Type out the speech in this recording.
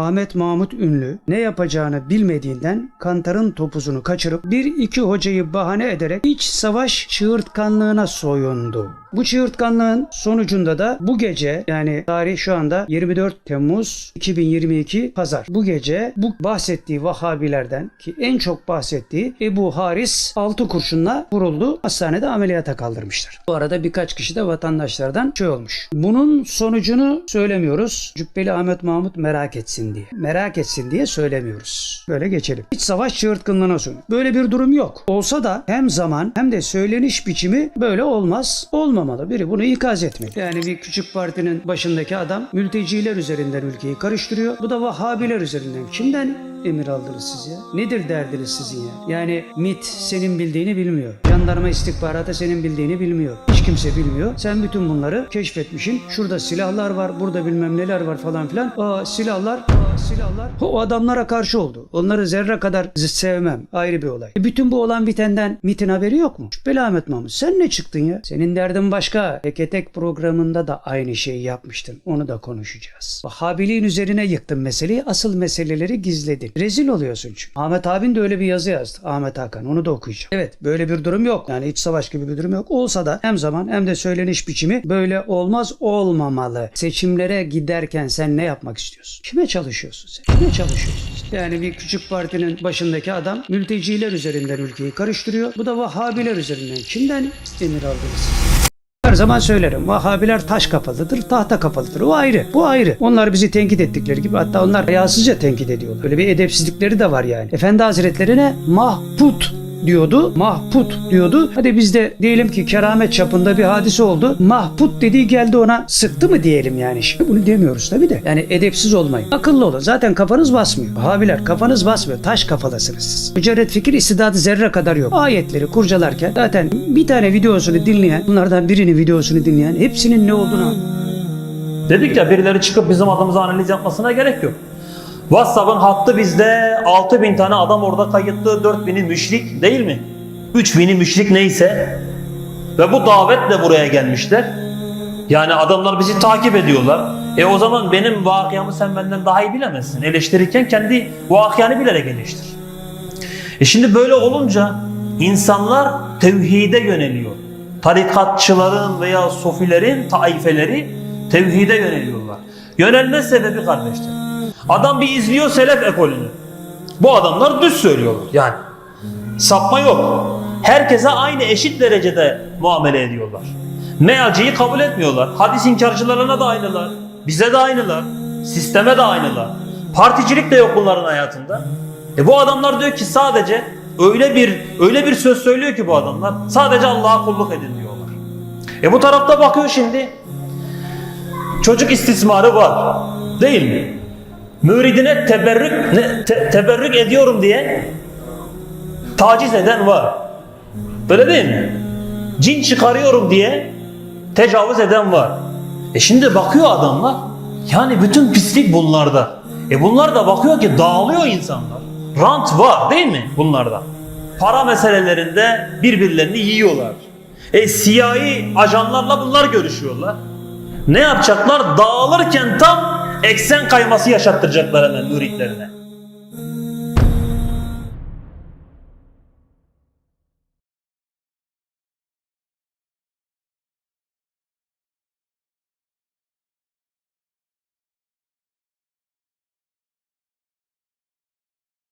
Ahmet Mahmut Ünlü ne yapacağını bilmediğinden kantarın topuzunu kaçırıp bir iki hocayı bahane ederek iç savaş çığırtkanlığına soyundu. Bu çığırtkanlığın sonucunda da bu gece yani tarih şu anda 24 Temmuz 2022 Pazar. Bu gece bu bahsettiği Vahabilerden ki en çok bahsettiği Ebu Haris 6 kurşunla vuruldu. Hastanede ameliyata kaldırmışlar. Bu arada birkaç kişi de vatandaşlardan şey olmuş. Bunun sonucunu söylemiyoruz. Cübbeli Ahmet Mahmut merak etsin diye. Merak etsin diye söylemiyoruz. Böyle geçelim. İç savaş çığırtkanlığına sun. Böyle bir durum yok. Olsa da hem zaman hem de söyleniş biçimi böyle olmaz. Olmamalı. Biri bunu ikaz etmeli. Yani bir küçük partinin başındaki adam mülteciler üzerinden ülkeyi karıştırıyor. Bu da Vahhabiler üzerinden. Kimden emir aldınız siz ya? Nedir derdiniz sizin ya? Yani MIT senin bildiğini bilmiyor. Jandarma istihbaratı senin bildiğini bilmiyor. Hiç kimse bilmiyor. Sen bütün bunları keşfetmişsin. Şurada silahlar var, burada bilmem neler var falan filan. Aa silahlar, aa silahlar. O adamlara karşı oldu. Onları zerre kadar sevmem. Ayrı bir olay. E, bütün bu olan bitenden MIT'in haberi yok mu? Şüpheli Ahmet Mahmut sen ne çıktın ya? Senin derdin başka. Tek tek programında da aynı şeyi yapmıştın. Onu da konuşacağız. Vahhabiliğin üzerine yıktın meseleyi. Asıl meseleleri gizledin. Rezil oluyorsun çünkü. Ahmet abin de öyle bir yazı yazdı. Ahmet Hakan. Onu da okuyacağım. Evet böyle bir durum yok. Yani iç savaş gibi bir durum yok. Olsa da hem zaman hem de söyleniş biçimi böyle olmaz olmamalı. Seçimlere giderken sen ne yapmak istiyorsun? Kime çalışıyorsun sen? Kime çalışıyorsun? Yani bir küçük partinin başındaki adam mülteciler üzerinden ülkeyi karıştırıyor. Bu da Vahhabiler üzerinden. Kimden emir aldınız? Her zaman söylerim. Vahhabiler taş kafalıdır, tahta kafalıdır. O ayrı. Bu ayrı. Onlar bizi tenkit ettikleri gibi hatta onlar hayasızca tenkit ediyorlar. Böyle bir edepsizlikleri de var yani. Efendi Hazretlerine mahput diyordu. Mahput diyordu. Hadi biz de diyelim ki keramet çapında bir hadise oldu. Mahput dediği geldi ona sıktı mı diyelim yani. Şimdi bunu demiyoruz tabii de. Yani edepsiz olmayın. Akıllı olun. Zaten kafanız basmıyor. Vahabiler kafanız basmıyor. Taş kafadasınız siz. Mücerret fikir istidadı zerre kadar yok. Ayetleri kurcalarken zaten bir tane videosunu dinleyen, bunlardan birinin videosunu dinleyen hepsinin ne olduğunu. Dedik ya birileri çıkıp bizim adımıza analiz yapmasına gerek yok. WhatsApp'ın hattı bizde 6000 tane adam orada kayıtlı 4000'i müşrik değil mi? 3000'i müşrik neyse ve bu davetle buraya gelmişler. Yani adamlar bizi takip ediyorlar. E o zaman benim vakıamı sen benden daha iyi bilemezsin. Eleştirirken kendi vakıanı bilerek eleştir. E şimdi böyle olunca insanlar tevhide yöneliyor. Tarikatçıların veya sofilerin taifeleri tevhide yöneliyorlar. Yönelme sebebi kardeşler. Adam bir izliyor selef ekolünü. Bu adamlar düz söylüyorlar yani. Sapma yok. Herkese aynı eşit derecede muamele ediyorlar. Mealciyi kabul etmiyorlar. Hadis inkarcılarına da aynılar. Bize de aynılar. Sisteme de aynılar. Particilik de yok bunların hayatında. E bu adamlar diyor ki sadece öyle bir öyle bir söz söylüyor ki bu adamlar sadece Allah'a kulluk edin diyorlar. E bu tarafta bakıyor şimdi çocuk istismarı var. Değil mi? Müridine teberrük ne, te- teberrük ediyorum diye taciz eden var. Böyle değil mi? Cin çıkarıyorum diye tecavüz eden var. E şimdi bakıyor adamlar yani bütün pislik bunlarda. E bunlar da bakıyor ki dağılıyor insanlar. Rant var değil mi bunlarda? Para meselelerinde birbirlerini yiyorlar. E siyahi ajanlarla bunlar görüşüyorlar. Ne yapacaklar? Dağılırken tam eksen kayması yaşattıracaklar hemen müritlerine.